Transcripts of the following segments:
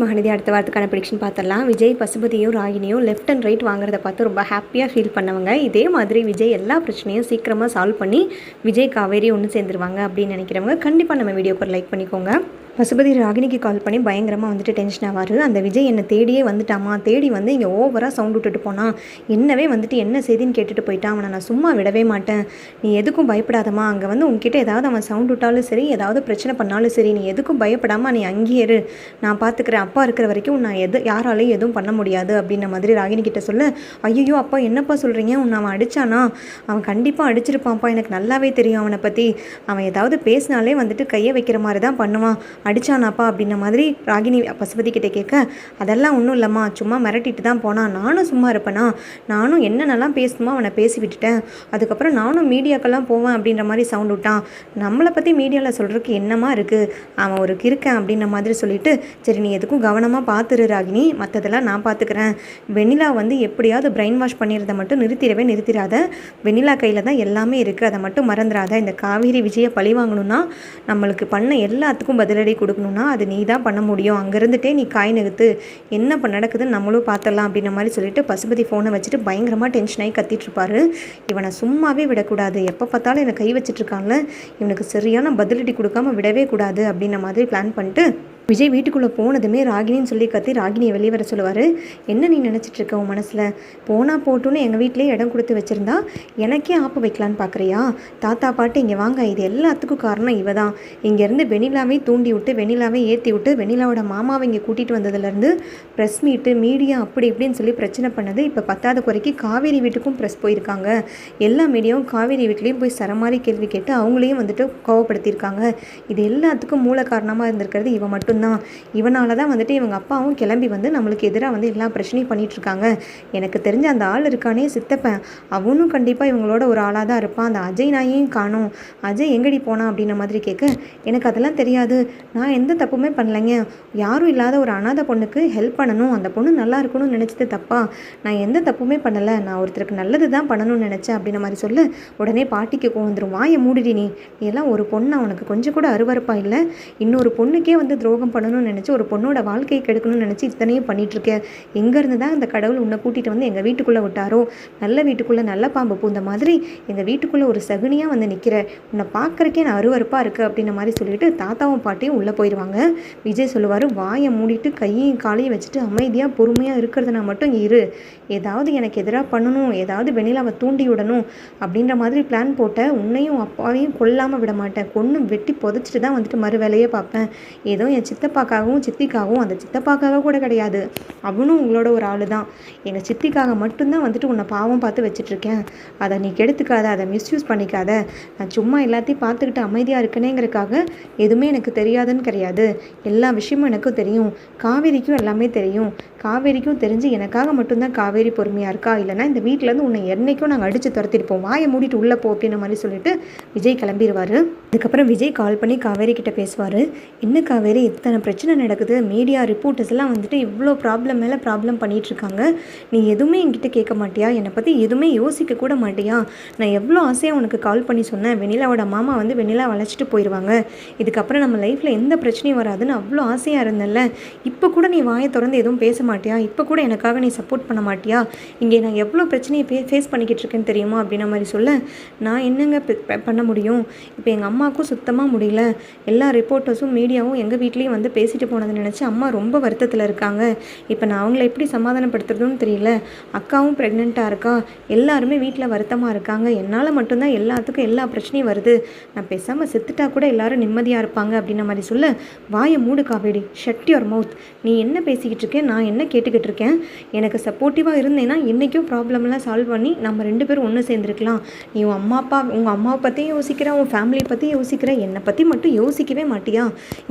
மகனதி அடுத்த வாரத்துக்கான ப்ரிடிக்ஷன் பார்த்துடலாம். விஜய் பசுபதியும் ராகினியும் லெஃப்ட் அண்ட் ரைட் வாங்குறத பார்த்து ரொம்ப ஹாப்பியாக ஃபீல் பண்ணவங்க. இதே மாதிரி விஜய் எல்லா பிரச்சனையும் சீக்கிரமாக சால்வ் பண்ணி விஜய் காவேரி ஒன்று சேர்ந்துருவாங்க அப்படின்னு நினைக்கிறவங்க கண்டிப்பாக நம்ம வீடியோக்கு லைக் பண்ணிக்கோங்க. பசுபதி ராகினிக்கு கால் பண்ணி பயங்கரமாக வந்துட்டு டென்ஷன் ஆவார். அந்த விஜய் என்னை தேடியே வந்துட்டாமா? தேடி வந்து இங்கே ஓவராக சவுண்ட் விட்டுட்டு போனான் என்னவே வந்துட்டு என்ன செய்தின்னு கேட்டுட்டு போயிட்டான் அவனை நான் சும்மா விடவே மாட்டேன். நீ எதுக்கும் பயப்படாதம்மா. அங்கே வந்து உன்கிட்ட ஏதாவது அவன் சவுண்ட் விட்டாலும் சரி ஏதாவது பிரச்சனை பண்ணாலும் சரி நீ எதுக்கும் பயப்படாமல் நீ அங்கேயே இரு. நான் பார்த்துக்கிறேன் அப்பா இருக்கிற வரைக்கும் நான் எது யாராலையும் எதுவும் பண்ண முடியாது அப்படின்ன மாதிரி ராகினி கிட்ட சொல்ல ஐயோ அப்பா என்னப்பா சொல்கிறீங்க உன்னை அவன் அடிச்சானா? அவன் கண்டிப்பாக அடிச்சிருப்பான்ப்பா. எனக்கு நல்லாவே தெரியும் அவனை பற்றி அவன் ஏதாவது பேசினாலே வந்துட்டு கையை வைக்கிற மாதிரி தான் பண்ணுவான். அடிச்சானாப்பா அப்படின்ன மாதிரி ராகினி பசுபதி கிட்டே கேட்க அதெல்லாம் ஒன்றும் இல்லைம்மா சும்மா மிரட்டிட்டு தான் போனான் நானும் சும்மா இருப்பேனா? நானும் என்னென்னலாம் பேசணுமோ அவனை பேசி விட்டுட்டேன். அதுக்கப்புறம் நானும் மீடியாக்கெல்லாம் போவேன் அப்படின்ற மாதிரி சவுண்ட் விட்டான். நம்மளை பற்றி மீடியாவில் சொல்கிறதுக்கு என்னமா இருக்குது அவன் ஒரு கிறுக்கன் அப்படின்ற மாதிரி சொல்லிட்டு சரி நீ எதுக்கும் கவனமாக பார்த்துரு ராகினி. மற்றதெல்லாம் நான் பார்த்துக்கிறேன் வெண்ணிலா வந்து எப்படியாவது பிரெயின் வாஷ் பண்ணிடுறத மட்டும் நிறுத்திடவே நிறுத்திடாத. வெண்ணிலா கையில் தான் எல்லாமே இருக்குது அதை மட்டும் மறந்துடாத. இந்த காவேரி விஜயை பழி வாங்கணும்னா நம்மளுக்கு பண்ண எல்லாத்துக்கும் பதிலடி கொடுக்கணும்னா அது நீ தான் பண்ண முடியும். அங்கே இருந்துட்டே நீ காய் நகர்த்து என்ன இப்போ நடக்குதுன்னு நம்மளும் பார்த்துடலாம் அப்படின்ற மாதிரி சொல்லிட்டு பசுபதி ஃபோனை வச்சுட்டு பயங்கரமாக டென்ஷன் ஆகி இருப்பாரு இவனை சும்மாவே விடக்கூடாது. எப்போ பார்த்தாலும் என்னை கை வச்சிட்டு இவனுக்கு சரியான பதிலடி கொடுக்காம விடவே கூடாது அப்படின்ற மாதிரி பிளான் பண்ணிட்டு விஜய் வீட்டுக்குள்ளே போனதுமே ராகினின்னு சொல்லி கத்தி ராகினியை வெளியே வர சொல்லுவார். என்ன நீ நினச்சிட்டு இருக்க உன் மனசில்? போனால் போட்டுன்னு எங்கள் வீட்டிலே இடம் கொடுத்து வச்சுருந்தா எனக்கே ஆப்பு வைக்கலான்னு பார்க்குறியா தாத்தா பாட்டு இங்கே வாங்க. இது எல்லாத்துக்கும் காரணம் இவ தான் இங்கேருந்து வெண்ணிலாவே தூண்டி விட்டு வெண்ணிலாவே ஏற்றி விட்டு வெண்ணிலாவோட மாமாவை இங்கே கூட்டிகிட்டு வந்ததுலேருந்து ப்ரெஸ் மீட்டு மீடியா அப்படி இப்படின்னு சொல்லி பிரச்சனை பண்ணது. இப்போ பத்தாத குறைக்கு காவேரி வீட்டுக்கும் ப்ரெஸ் போயிருக்காங்க. எல்லா மீடியாவும் காவேரி வீட்லேயும் போய் சரமாரி கேள்வி கேட்டு அவங்களையும் வந்துட்டு கோவப்படுத்தியிருக்காங்க. இது எல்லாத்துக்கும் மூல காரணமாக இருந்திருக்கிறது இவன் மட்டும்தான். இவனால தான் வந்துட்டு இவங்க அப்பாவும் கிளம்பி வந்து நம்மளுக்கு எதிராக வந்து எல்லா பிரச்சனையும் பண்ணிகிட்ருக்காங்க எனக்கு தெரிஞ்ச அந்த ஆள் இருக்கானே சித்தப்பன். அவனும் கண்டிப்பாக இவங்களோட ஒரு ஆளாக தான் இருப்பான். அந்த அஜய் நாயையும் காணோம். அஜய் எங்கடி போனான் அப்படின்ன மாதிரி கேட்க எனக்கு அதெல்லாம் தெரியாது. நான் எந்த தப்புமே பண்ணலைங்க. யாரும் இல்லாத ஒரு அனாதை பொண்ணுக்கு ஹெல்ப் பண்ணணும். அந்த பொண்ணு நல்லா இருக்கணும்னு நினச்சது தப்பா? நான் எந்த தப்புமே பண்ணலை. நான் ஒருத்தருக்கு நல்லது தான் பண்ணணும்னு நினச்சேன். அப்படின்ன மாதிரி சொல்லு. உடனே பாட்டிக்கு கோவம் வந்துடும் வாயை மூடிடி நீ. எல்லாம் ஒரு பொண்ணு? அவனுக்கு கொஞ்சம் கூட அருவறுப்பாக இல்லை? இன்னொரு பொண்ணுக்கே வந்து துரோகம் பண்ணணும்னு நினச்சி ஒரு பொண்ணோட வாழ்க்கையை கெடுக்கணும்னு நினச்சி இத்தனையும் பண்ணிகிட்ருக்கேன் எங்கேருந்து தான் அந்த கடவுள் உன்னை கூட்டிகிட்டு வந்து எங்கள் வீட்டுக்குள்ளே விட்டாரோ நல்ல வீட்டுக்குள்ளே நல்ல பாம்பு பூந்த மாதிரி எங்கள் வீட்டுக்குள்ளே ஒரு சகுனியாக வந்து நிற்கிற உன்னை பார்க்குறக்கே நான் அருவருப்பாக இருக்குது அப்படின்ன மாதிரி சொல்லிட்டு தாத்தாவும் பாட்டியும் உள்ளே போயிடுவாங்க விஜய் சொல்லுவார் வாயை மூடிட்டு கையையும் காலையும் வச்சுட்டு அமைதியாக பொறுமையாக இருக்கிறதுனா மட்டும் இரு. ஏதாவது எனக்கு எதிராக பண்ணணும் ஏதாவது வெண்ணிலாவை தூண்டி விடணும் அப்படின்ற மாதிரி பிளான் போட்ட உன்னையும் அப்பாவையும் கொல்லாமல் விட மாட்டேன். கொன்று வெட்டி புதைச்சிட்டு தான் வந்துட்டு மறு வேலையே பார்ப்பேன். ஏதோ என் சித்தப்பாக்காகவும் சித்திக்காகவும் அந்த சித்தப்பாக்காக கூட கிடையாது. அவனும் உங்களோட ஒரு ஆள் தான் எங்கள் சித்திக்காக மட்டும்தான் வந்துட்டு உன்னை பாவம் பார்த்து வச்சிட்ருக்கேன் அதை நீ கெடுத்துக்காத அதை மிஸ்யூஸ் பண்ணிக்காத. நான் சும்மா எல்லாத்தையும் பார்த்துக்கிட்டு அமைதியாக இருக்கனேங்கிறதுக்காக எதுவுமே எனக்கு தெரியாதுன்னு கிடையாது. எல்லா விஷயமும் எனக்கும் தெரியும். காவேரிக்கும் எல்லாமே தெரியும். காவேரிக்கும் தெரிஞ்சு எனக்காக மட்டும்தான் காவேரி பொறுமையாக இருக்கா? இல்லைனா இந்த வீட்டிலேருந்து உன்னை என்றைக்கும் நாங்கள் அடித்து துரத்திருப்போம். வாயை மூடிட்டு உள்ளே போ அப்படின்ற மாதிரி சொல்லிட்டு விஜய் கிளம்பிடுவார் அதுக்கப்புறம் விஜய் கால் பண்ணி காவேரி கிட்ட பேசுவார். என்ன காவேரி இத்தனை பிரச்சனை நடக்குது? மீடியா ரிப்போர்ட்டர்ஸ் எல்லாம் வந்துட்டு இவ்வளோ ப்ராப்ளம் மேலே ப்ராப்ளம் பண்ணிகிட்ருக்காங்க இருக்காங்க நீ எதுவுமே என்கிட்ட கேட்க மாட்டியா? என்னை பற்றி எதுவுமே யோசிக்க கூட மாட்டியா? நான் எவ்வளோ ஆசையாக உனக்கு கால் பண்ணி சொன்னேன். வெண்ணிலாவோட மாமா வந்து வெண்ணிலா வளைச்சிட்டு போயிடுவாங்க இதுக்கப்புறம் நம்ம லைஃப்பில் எந்த பிரச்சனையும் வராதுன்னு அவ்வளோ ஆசையாக இருந்தேன்ல. இப்போ கூட நீ வாயை திறந்து எதுவும் பேச மாட்டியா? இப்போ கூட எனக்காக நீ சப்போர்ட் பண்ண மாட்டியா? இங்கே நான் எவ்வளோ பிரச்சனையை ஃபே ஃபேஸ் பண்ணிக்கிட்டு இருக்கேன்னு தெரியுமா? அப்படின்ன மாதிரி சொல்ல நான் என்னங்க பண்ண முடியும்? இப்போ எங்கள் அம்மா அம்மாவுக்கும் சுத்தமாக முடியல. எல்லா ரிப்போர்ட்டர்ஸும் மீடியாவும் எங்கள் வீட்லேயும் வந்து பேசிட்டு போனதை நினச்சி அம்மா ரொம்ப வருத்தத்தில் இருக்காங்க. இப்போ நான் அவங்கள எப்படி சமாதானப்படுத்துறதுன்னு தெரியல. அக்காவும் ப்ரெக்னெண்ட்டாக இருக்கா? எல்லாருமே வீட்டில் வருத்தமாக இருக்காங்க. என்னால் மட்டும்தான் எல்லாத்துக்கும் எல்லா பிரச்சனையும் வருது. நான் பேசாமல் செத்துட்டா கூட எல்லாரும் நிம்மதியாக இருப்பாங்க அப்படின்ன மாதிரி சொல்ல. வாயை மூடு காவேடி ஷட் யுவர் மவுத் நீ என்ன பேசிக்கிட்டு இருக்கேன் நான் என்ன கேட்டுக்கிட்டு இருக்கேன்? எனக்கு சப்போர்ட்டிவாக இருந்தேன்னா என்றைக்கும் ப்ராப்ளம்லாம் சால்வ் பண்ணி நம்ம ரெண்டு பேரும் ஒன்று சேர்ந்துருக்கலாம். நீ உன் அம்மா அப்பா உங்கள் அம்மாவை பற்றியும் யோசிக்கிற உன் ஃபேமிலியை பற்றி யோசிக்கிற? என்னை பற்றி மட்டும் யோசிக்கவே மாட்டியா?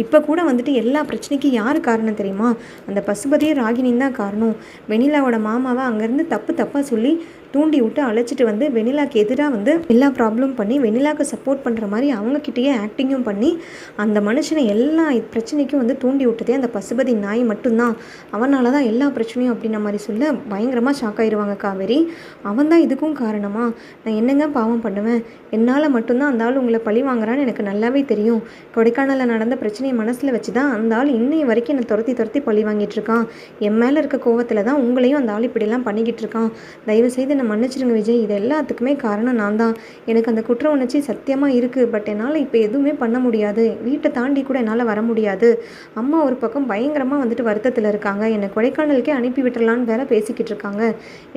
இப்போ கூட வந்துட்டு எல்லா பிரச்சனைக்கும் யார் காரணம் தெரியுமா? அந்த பசுபதியே ராகினின் தான் காரணம். வெண்ணிலாவோட மாமாவை அங்கேருந்து தப்பு தப்பாக சொல்லி தூண்டி விட்டு அழைச்சிட்டு வந்து வெண்ணிலாக்கு எதிராக வந்து எல்லா ப்ராப்ளம் பண்ணி வெண்ணிலாக்கு சப்போர்ட் பண்ணுற மாதிரி அவங்கக்கிட்டேயே ஆக்டிங்கும் பண்ணி அந்த மனுஷனை எல்லா பிரச்சனைக்கும் வந்து தூண்டி விட்டதே அந்த பசுபதி நாய் மட்டும்தான். அவனால தான் எல்லா பிரச்சனையும் அப்படின்ற மாதிரி சொல்ல பயங்கரமாக ஷாக் ஆயிடுவாங்க காவேரி. அவன் தான் இதுக்கும் காரணமா? நான் என்னங்க பாவம் பண்ணுவேன்? என்னால் மட்டும்தான் அந்த ஆள் உங்களை பழி வாங்குறான்னு எனக்கு நல்லாவே தெரியும். கொடைக்கானலில் நடந்த பிரச்சனையை மனசில் வச்சு தான் அந்த ஆள் இன்னைய வரைக்கும் என்னை துரத்தி துரத்தி பழி வாங்கிட்டு இருக்கான். என் மேலே இருக்க கோவத்தில் தான் உங்களையும் அந்த ஆள் இப்படிலாம் பண்ணிக்கிட்டு இருக்கான். தயவு செய்து என்னை மன்னிச்சிருங்க விஜய். இது எல்லாத்துக்குமே காரணம் நான் தான் எனக்கு அந்த குற்ற உணர்ச்சி சத்தியமாக இருக்குது பட் என்னால் இப்போ எதுவுமே பண்ண முடியாது. வீட்டை தாண்டி கூட என்னால் வர முடியாது. அம்மா ஒரு பக்கம் பயங்கரமாக வந்துட்டு வருத்தத்தில் இருக்காங்க. என்னை கொடைக்கானலுக்கே அனுப்பி விட்டுறலான்னு வேற பேசிக்கிட்டு இருக்காங்க.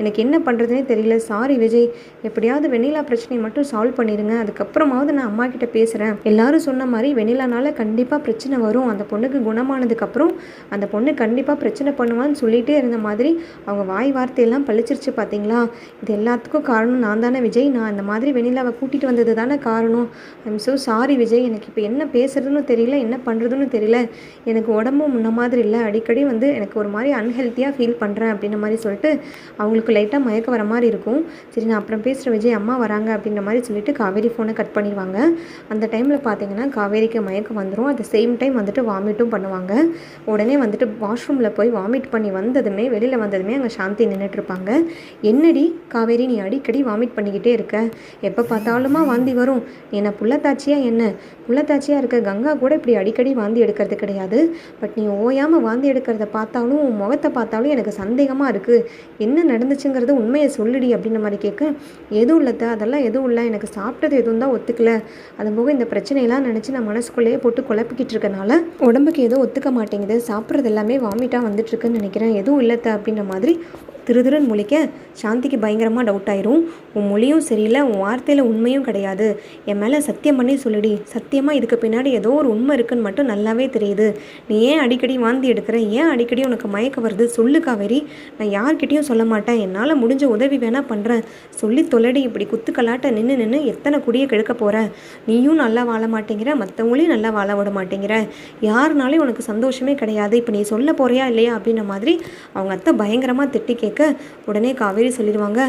எனக்கு என்ன பண்ணுறதுனே தெரியல. சாரி விஜய். எப்படியாவது வெண்ணிலா பிரச்சனையை மட்டும் சால்வ் பண்ணிடுங்க அதுக்கப்புறமாவது நான் அம்மா கிட்ட பேசுகிறேன் எல்லாரும் சொன்ன மாதிரி வெண்ணிலானால கண்டிப்பாக பிரச்சனை வரும். அந்த பொண்ணுக்கு குணமானதுக்கப்புறம் அந்த பொண்ணு கண்டிப்பாக பிரச்சனை பண்ணுவான்னு சொல்லிகிட்டே இருந்த மாதிரி அவங்க வாய் வார்த்தையெல்லாம் பழிச்சிருச்சு பார்த்தீங்களா இது எல்லாத்துக்கும் காரணம் நான் தானே விஜய்? நான் இந்த மாதிரி வெண்ணிலாவை கூட்டிகிட்டு வந்தது தானே காரணம்? I'm so sorry Vijay. எனக்கு இப்போ என்ன பேசுகிறதுன்னு தெரியல என்ன பண்ணுறதுன்னு தெரியல. எனக்கு உடம்பும் முன்ன மாதிரி இல்லை. அடிக்கடி வந்து எனக்கு ஒரு மாதிரி அன்ஹெல்த்தியாக ஃபீல் பண்ணுறேன் அப்படின்ற மாதிரி சொல்லிட்டு அவங்களுக்கு லைட்டாக மயக்க வர மாதிரி இருக்கும். சரி நான் அப்புறம் பேசுகிற விஜய். அம்மா வராங்க அப்படின்ற மாதிரி சொல்லிட்டு காவேரி ஃபோனை கட் பண்ணிடுவாங்க. அந்த டைமில் பார்த்தீங்கன்னா காவேரிக்கு மயக்கம் வந்துடும் அட் சேம் டைம் வந்துட்டு வாமிட்டும் பண்ணுவாங்க. உடனே வந்துட்டு வாஷ்ரூமில் போய் வாமிட் பண்ணி வந்ததுமே வெளியில் வந்ததுமே அங்கே சாந்தி நின்றுட்டு இருப்பாங்க. என்னடி? காவேரி நீ அடிக்கடி வாமிட் பண்ணிக்கிட்டே இருக்க. எப்போ பார்த்தாலுமா வாந்தி வரும். என்ன புள்ளத்தாச்சியா என்ன? புள்ளத்தாச்சியாக இருக்க கங்கா கூட இப்படி அடிக்கடி வாந்தி எடுக்கிறது கிடையாது. பட் நீ ஓயாமல் வாந்தி எடுக்கிறத பார்த்தாலும் உன் முகத்தை பார்த்தாலும் எனக்கு சந்தேகமாக இருக்குது என்ன நடந்துச்சுங்கிறது உண்மையை சொல்லுடி அப்படின்ற மாதிரி கேட்க எதுவும் இல்லத்த அதெல்லாம் எதுவும் இல்லை. எனக்கு சாப்பிட்டது எதுவும் தான் ஒத்துக்கல. அது போக இந்த பிரச்சனையெல்லாம் நினச்சி நான் மனசுக்குள்ளேயே போட்டு குழப்பிக்கிட்டு இருக்கனால உடம்புக்கு ஏதோ ஒத்துக்க மாட்டேங்குது. சாப்பிட்றது எல்லாமே வாமிட்டாக வந்துட்டுருக்குன்னு நினைக்கிறேன். எதுவும் இல்லத்த அப்படின்ற மாதிரி திருதிருன்னு முழிக்க சாந்திக்கு பயங்கரமாக டவுட் ஆயிரும். உன் மொழியும் சரியில்லை உன் வார்த்தையில் உண்மையும் கிடையாது. என் மேலே சத்தியம் பண்ணி சொல்லுடி. சத்தியமாக இதுக்கு பின்னாடி ஏதோ ஒரு உண்மை இருக்குன்னு மட்டும் நல்லாவே தெரியுது. நீ ஏன் அடிக்கடி வாந்தி எடுக்கிற? ஏன் அடிக்கடி உனக்கு மயக்க வருது? சொல்லு காவேரி. நான் யார்கிட்டையும் சொல்ல மாட்டேன். என்னால் முடிஞ்ச உதவி வேணால் பண்ணுறேன் சொல்லி தொலடி இப்படி குத்துக்கலாட்ட நின்று நின்று எத்தனை குடியை கெடுக்க போகிற நீயும் நல்லா வாழ மாட்டேங்கிற மற்றவங்களையும் நல்லா வாழ விட மாட்டேங்கிற. யாருனாலையும் உனக்கு சந்தோஷமே கிடையாது. இப்போ நீ சொல்ல போறியா இல்லையா அப்படின்ற மாதிரி அவங்க அத்தை பயங்கரமாக திட்டி கேட்க உடனே காவேரி சொல்லிடுவாங்க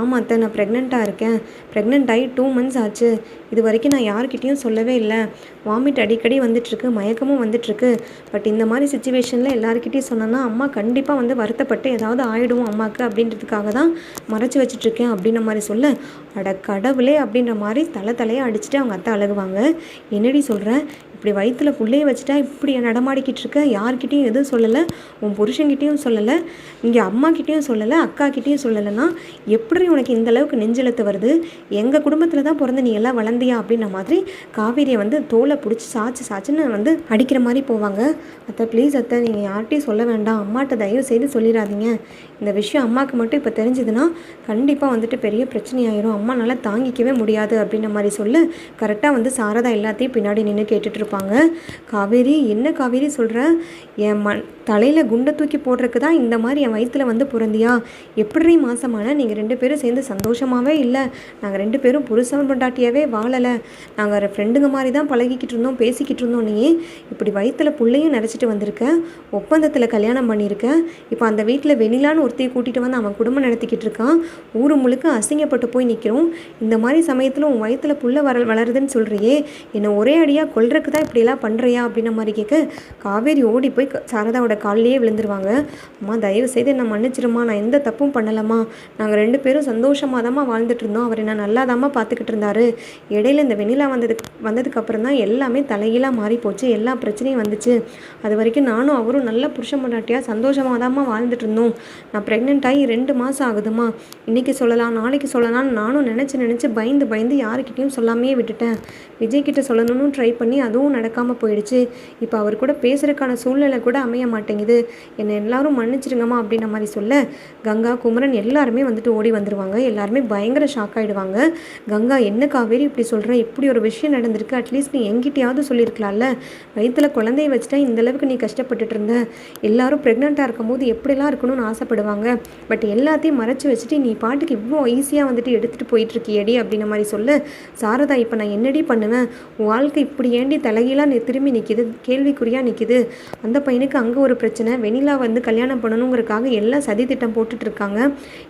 ஆமாம் அத்தை நான் ப்ரெக்னெண்ட்டாக இருக்கேன். ப்ரெக்னென்ட் ஆகி டூ மந்த்ஸ் ஆச்சு. இது வரைக்கும் நான் யார்கிட்டயும் சொல்லவே இல்லை. வாமிட் அடிக்கடி வந்துட்டுருக்கு மயக்கமும் வந்துட்டுருக்கு. பட் இந்த மாதிரி சுச்சுவேஷனில் எல்லாருக்கிட்டையும் சொன்னேன்னா அம்மா கண்டிப்பாக வந்து வருத்தப்பட்டு ஏதாவது ஆகிடுவோம் அம்மாவுக்கு அப்படின்றதுக்காக தான் மறைச்சி வச்சுட்ருக்கேன் அப்படின்ற மாதிரி சொல்ல. அட கடவுளே அப்படின்ற மாதிரி தலை தலையாக அடிச்சுட்டு அவங்க அத்தை அழுகுவாங்க. என்னடி சொல்கிறேன் இப்படி வயிற்றுல புள்ளைய வச்சுட்டா இப்படி நடமாடிக்கிட்டு இருக்க யார்கிட்டயும் எதுவும் சொல்லலை. உன் புருஷன்கிட்டேயும் சொல்லலை. இங்கே அம்மாக்கிட்டேயும் சொல்லலை. அக்காக்கிட்டேயும் சொல்லலைன்னா எப்படி உனக்கு இந்த அளவுக்கு நெஞ்செழுத்து வருது? எங்கள் குடும்பத்தில் தான் பிறந்து நீ எல்லாம் வளர்ந்தியா அப்படின்ன மாதிரி காவேரியை வந்து தோலை பிடிச்சி சாச்சு சாச்சுன்னு வந்து அடிக்கிற மாதிரி போவாங்க. அத்தை ப்ளீஸ் அத்தை நீங்கள் யார்கிட்டையும் சொல்ல வேண்டாம். அம்மாட்ட தயவு செய்து சொல்லிடாதீங்க. இந்த விஷயம் அம்மாவுக்கு மட்டும் இப்போ தெரிஞ்சதுன்னா கண்டிப்பாக வந்துட்டு பெரிய பிரச்சனையாயிரும். அம்மானால் தாங்கிக்கவே முடியாது அப்படின்ற மாதிரி சொல்ல. கரெக்டாக வந்து சாரதா எல்லாத்தையும் பின்னாடி நின்று கேட்டுட்டு இருப்பாங்க. காவேரி என்ன காவேரி சொல்கிற என் மண் தலையில் குண்டை தூக்கி போடுறதுக்கு தான் இந்த மாதிரி என் வயிற்றில் வந்து பிறந்தியா? எப்படி மாதமான நீங்கள் ரெண்டு பேரும் சேர்ந்து சந்தோஷமாகவே இல்லை. நாங்கள் ரெண்டு பேரும் புருஷன் பொண்டாட்டியாவே வாழலை. நாங்கள் ஃப்ரெண்டுங்க மாதிரி தான் பழகிக்கிட்டு இருந்தோம் பேசிக்கிட்டு இருந்தோம் நீ இப்படி வயிற்றில் புள்ளையும் நினச்சிட்டு வந்திருக்க? ஒப்பந்தத்தில் கல்யாணம் பண்ணியிருக்க இப்போ அந்த வீட்டில் வெண்ணிலான்னு ஒருத்தையை கூட்டிகிட்டு வந்து அவன் குடும்பம் நடத்திக்கிட்டு இருக்கான். ஊர் முழுக்க அசிங்கப்பட்டு போய் நிற்கிறோம் இந்த மாதிரி சமயத்தில் உன் வயிற்றில் புள்ள வர வளருதுன்னு சொல்கிறியே என்னை ஒரே அடியாக கொள்றதுக்கு தான் இப்படிலாம் பண்ணுறியா அப்படின்ன மாதிரி கேட்க காவேரி ஓடி போய் சாரதாவோட காலிலேயே விழுந்துருவாங்க. அம்மா தயவு செய்து என்னை மன்னிச்சிருமா நான் எந்த தப்பும் பண்ணலம்மா. நாங்கள் ரெண்டு பேரும் சந்தோஷமாக தாம்மா வாழ்ந்துட்டு இருந்தோம் அவர் என்ன நல்லா பார்த்துக்கிட்டு இருந்தாரு இடையில இந்த வெண்ணிலா வந்ததுக்கு வந்ததுக்கு அப்புறம் தான் எல்லாமே தலைகீழாக மாறி போச்சு எல்லா பிரச்சனையும் வந்துச்சு. அது வரைக்கும் நானும் அவரும் நல்ல புருஷன் பொண்டாட்டியாக சந்தோஷமாக தாம்மா வாழ்ந்துட்டு இருந்தோம் நான் ப்ரெக்னென்ட் ஆகி ரெண்டு மாதம் ஆகுதுமா இன்னைக்கு சொல்லலாம் நாளைக்கு சொல்லலாம்னு நானும் நினச்சி நினச்சி பயந்து பயந்து யாருக்கிட்டேயும் சொல்லாமையே விட்டுட்டேன். விஜய்கிட்ட சொல்லணும்னு ட்ரை பண்ணி அதுவும் நடக்காமல் போயிடுச்சு. இப்போ அவர் கூட பேசுறதுக்கான சூழ்நிலை கூட அமைய மாட்டேங்குது. என்னை எல்லாரும் மன்னிச்சிடுங்கம்மா அப்படின்ற மாதிரி சொல்ல கங்கா குமரன் எல்லாருமே வந்துட்டு ஓடி வந்துருவாங்க. எல்லாருமே பயங்கர ஷாக் ஆகிடுவாங்க கங்கா என்ன காவேரி இப்படி சொல்கிற இப்படி ஒரு விஷயம் நடந்திருக்கு. அட்லீஸ்ட் நீ எங்கிட்டயாவது சொல்லியிருக்கலாம்ல. வயிற்றில் குழந்தைய வச்சுட்டா இந்த அளவுக்கு நீ கஷ்டப்பட்டுட்டு இருந்த. எல்லாரும் ப்ரெக்னெண்ட்டாக இருக்கும்போது எப்படிலாம் இருக்கணும்னு ஆசைப்படுவாங்க. பட் எல்லாத்தையும் மறைச்சி வச்சுட்டு நீ பாட்டுக்கு இவ்வளோ ஈஸியாக வந்துட்டு எடுத்துகிட்டு போயிட்டு அப்படின்ன மாதிரி சொல்ல சாரதா இப்போ நான் என்னடி பண்ணுவேன்? உன் வாழ்க்கை இப்படி ஏண்டி தலை தலைகீழாக திரும்பி நிற்கிது கேள்விக்குறியாக நிற்கிது அந்த பையனுக்கு அங்கே ஒரு பிரச்சனை. வெண்ணிலா வந்து கல்யாணம் பண்ணணுங்கிறதுக்காக எல்லாம் சதி திட்டம் போட்டுட்ருக்காங்க.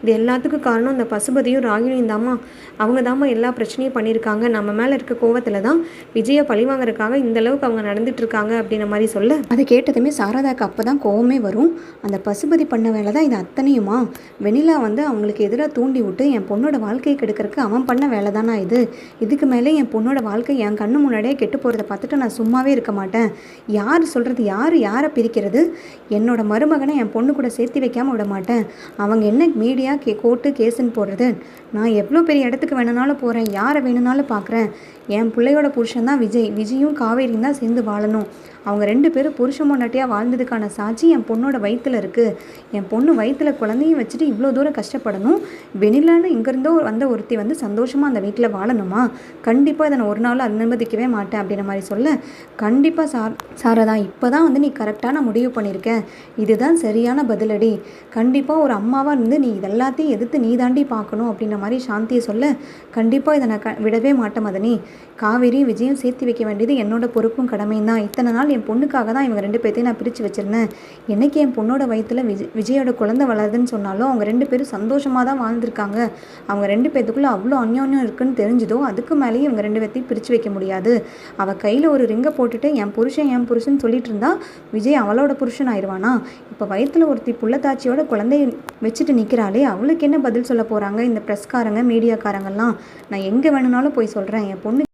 இது எல்லாத்துக்கும் காரணம் அந்த பசுபதியும் ராகினியும் தாம்மா அவங்க தாம்மா எல்லா பிரச்சனையும் பண்ணியிருக்காங்க நம்ம மேலே இருக்க கோவத்தில் தான் விஜயை பழி வாங்குறதுக்காக இந்த அளவுக்கு அவங்க நடந்துட்டுருக்காங்க அப்படின்ற மாதிரி சொல்ல. அதை கேட்டதுமே சாரதாக்கு அப்போ தான் கோவமே வரும். அந்த பசுபதி பண்ண வேலை தான் இது அத்தனையுமா? வெண்ணிலா வந்து அவங்களுக்கு எதிராக தூண்டி விட்டு என் பொண்ணோட வாழ்க்கையை கெடுக்கிறதுக்கு அவன் பண்ண வேலை தானா இது? இதுக்கு மேலே என் பொண்ணோட வாழ்க்கை என் கண்ணு முன்னாடியே கெட்டு போகிறத பார்த்துட்டு நான் சும்மாவே இருக்க மாட்டேன். யார் சொல்கிறது யார் யாரை பிரிக்கிறது? என்னோட மருமகனை என் பொண்ணு கூட சேர்த்து வைக்காமல் விட மாட்டேன். அவங்க என்ன மீடியா கே கோர்ட்டு கேஸுன்னு போடுறது? நான் எவ்வளோ பெரிய இடத்துக்கு வேணுனாலும் போகிறேன் யாரை வேணும்னாலும் பார்க்குறேன். என் பிள்ளையோட புருஷன் தான் விஜய். விஜயும் காவேரியும் தான் சேர்ந்து வாழணும். அவங்க ரெண்டு பேரும் புருஷன் பொண்டாட்டியாக வாழ்ந்ததுக்கான சாட்சி என் பொண்ணோட வயிற்றில் இருக்குது என் பொண்ணு வயிற்றில் குழந்தையும் வச்சுட்டு இவ்வளோ தூரம் கஷ்டப்படணும். வெனிலான்னு இங்கேருந்தோ வந்த ஒருத்தி வந்து சந்தோஷமாக அந்த வீட்டில் வாழணுமா? கண்டிப்பாக இதை நான் ஒரு நாள் அனுமதிக்கவே மாட்டேன் அப்படின்ற மாதிரி சொல்ல கண்டிப்பாக சார் சாரதா இப்போ தான் வந்து நீ கரெக்டான முடிவு பண்ணியிருக்க இதுதான் சரியான பதிலடி. கண்டிப்பாக ஒரு அம்மாவாக இருந்து நீ இதெல்லாத்தையும் எதிர்த்து நீ தாண்டி பார்க்கணும் அப்படின்ற மாதிரி சாந்தியை சொல்ல கண்டிப்பாக இதை நான் க விடவே மாட்டேன் மதனி. காவேரி விஜயம் சேர்த்து வைக்க வேண்டியது என்னோட பொறுப்பும் கடமையும் தான். இத்தனை நாள் என் பொண்ணுக்காக தான் இவங்க ரெண்டு பேர்த்தையும் நான் பிரித்து வச்சிருந்தேன். என்னைக்கு என் பொண்ணோட வயிற்றில் விஜய் விஜயோட குழந்தை வளருதுன்னு சொன்னாலும் அவங்க ரெண்டு பேரும் சந்தோஷமாக தான் வாழ்ந்திருக்காங்க. அவங்க ரெண்டு பேர்த்துக்குள்ளே அவ்வளோ அந்யோன்யம் இருக்குன்னு தெரிஞ்சதோ அதுக்கு மேலேயும் இவங்க ரெண்டு பேர்த்தையும் பிரித்து வைக்க முடியாது. அவள் கையில் ஒரு ரிங்கை போட்டுட்டு என் புருஷன் என் புருஷன் சொல்லிட்டு இருந்தா விஜய் அவளோட புருஷன் ஆயிடுவானா இப்போ வயித்துல ஒருத்தி புள்ளத்தாச்சியோட குழந்தைய வச்சுட்டு நிற்கிறாளே அவளுக்கு என்ன பதில் சொல்ல போகிறாங்க இந்த ப்ரெஸ்காரங்க மீடியாக்காரங்கெல்லாம் நான் எங்கே வேணும்னாலும் போய் சொல்கிறேன் என் பொண்ணு